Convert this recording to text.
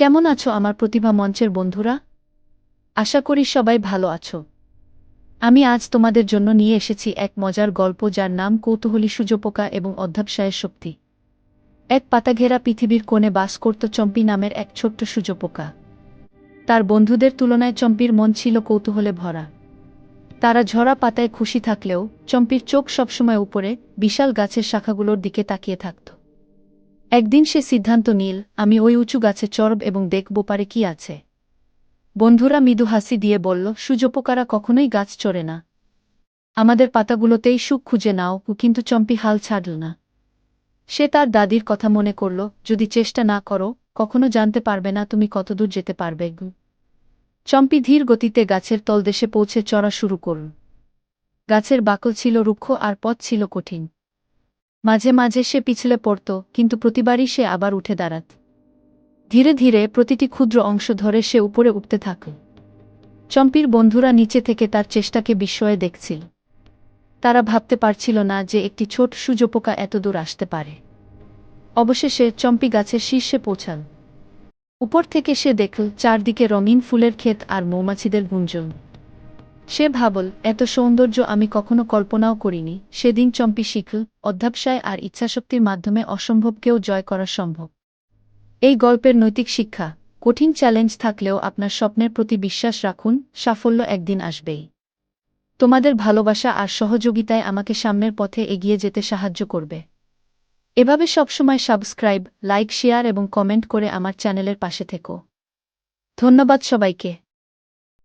কেমন আছো আমার প্রতিভা মঞ্চের বন্ধুরা? আশা করি সবাই ভালো আছো। আমি আজ তোমাদের জন্য নিয়ে এসেছি এক মজার গল্প যার নাম কৌতূহলী সূর্যপোকা এবং অধ্যাবসায়ের শক্তি। এক পাতাঘেরা পৃথিবীর কোণে বাস করত চম্পি নামের এক ছোট্ট সূর্যপোকা। তার বন্ধুদের তুলনায় চম্পির মন ছিল কৌতূহলে ভরা। তারা ঝরা পাতায় খুশি থাকলেও চম্পির চোখ সবসময় উপরে, বিশাল গাছের শাখাগুলোর দিকে তাকিয়ে থাকত। একদিন সে সিদ্ধান্ত নীল, আমি ওই উঁচু গাছে চরব এবং দেখব পারে কি আছে। বন্ধুরা মৃদু হাসি দিয়ে বলল সূর্যপোকারা কখনোই গাছ চড়ে না। আমাদের পাতাগুলোতেই সুখ খুঁজে নাও, কিন্তু চম্পি হাল ছাড়ল না সে তার দাদির কথা মনে করল, যদি চেষ্টা না করো, কখনো জানতে পারবে না তুমি কতদূর যেতে পারবে। চম্পি ধীর গতিতে গাছের তলদেশে পৌঁছে চড়া শুরু করল। গাছের বাকল ছিল রুক্ষ আর পথ ছিল কঠিন। মাঝে মাঝে সে পিছলে পড়ত, কিন্তু প্রতিবারই সে আবার উঠে দাঁড়াত। ধীরে ধীরে প্রতিটি ক্ষুদ্র অংশ ধরে সে উপরে উঠতে থাকল। চম্পির বন্ধুরা নিচে থেকে তার চেষ্টাকে বিস্ময়ে দেখছিল। তারা ভাবতে পারছিল না যে একটি ছোট সূর্যপোকা এতদূর আসতে পারে। অবশেষে চম্পি গাছের শীর্ষে পৌঁছাল। উপর থেকে সে দেখল চারদিকে রঙিন ফুলের ক্ষেত আর মৌমাছিদের গুঞ্জন। সে ভাবল, এত সৌন্দর্য আমি কখনো কল্পনাও করিনি। সেদিন চম্পি শিখল, অধ্যাবসায় আর ইচ্ছাশক্তির মাধ্যমে অসম্ভবকেও জয় করা সম্ভব। এই গল্পের নৈতিক শিক্ষা, কঠিন চ্যালেঞ্জ থাকলেও আপনার স্বপ্নের প্রতি বিশ্বাস রাখুন, সাফল্য একদিন আসবেই। তোমাদের ভালোবাসা আর সহযোগিতায় আমাকে সামনের পথে এগিয়ে যেতে সাহায্য করবে। এভাবে সবসময় সাবস্ক্রাইব, লাইক, শেয়ার এবং কমেন্ট করে আমার চ্যানেলের পাশে থেকো। ধন্যবাদ সবাইকে।